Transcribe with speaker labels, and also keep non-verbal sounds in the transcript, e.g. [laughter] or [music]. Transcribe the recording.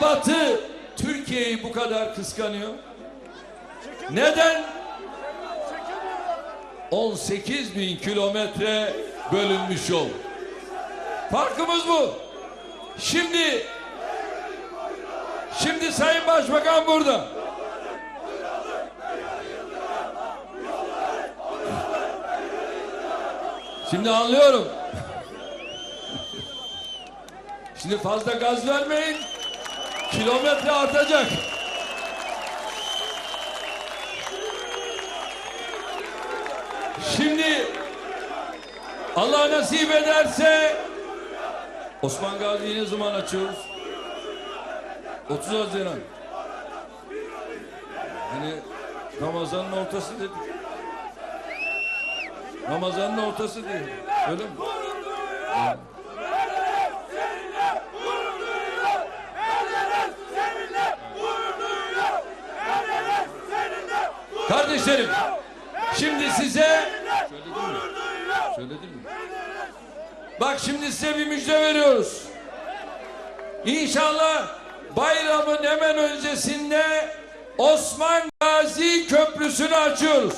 Speaker 1: Batı Türkiye'yi bu kadar kıskanıyor? Neden? 18 bin kilometre bölünmüş yol. Farkımız bu. Şimdi Şimdi Sayın Başbakan burada. Şimdi anlıyorum. [laughs] Şimdi fazla gaz vermeyin. Kilometre artacak. Şimdi Allah nasip ederse Osman Gazi'yi ne zaman açıyoruz? 30 Haziran. Hani Ramazan'ın ortası dedik. Ramazan'ın ortası değil. Öyle mi? Kardeşlerim, şimdi size söyledim mi? Bak şimdi size bir müjde veriyoruz. İnşallah bayramın hemen öncesinde Osman Gazi Köprüsü'nü açıyoruz.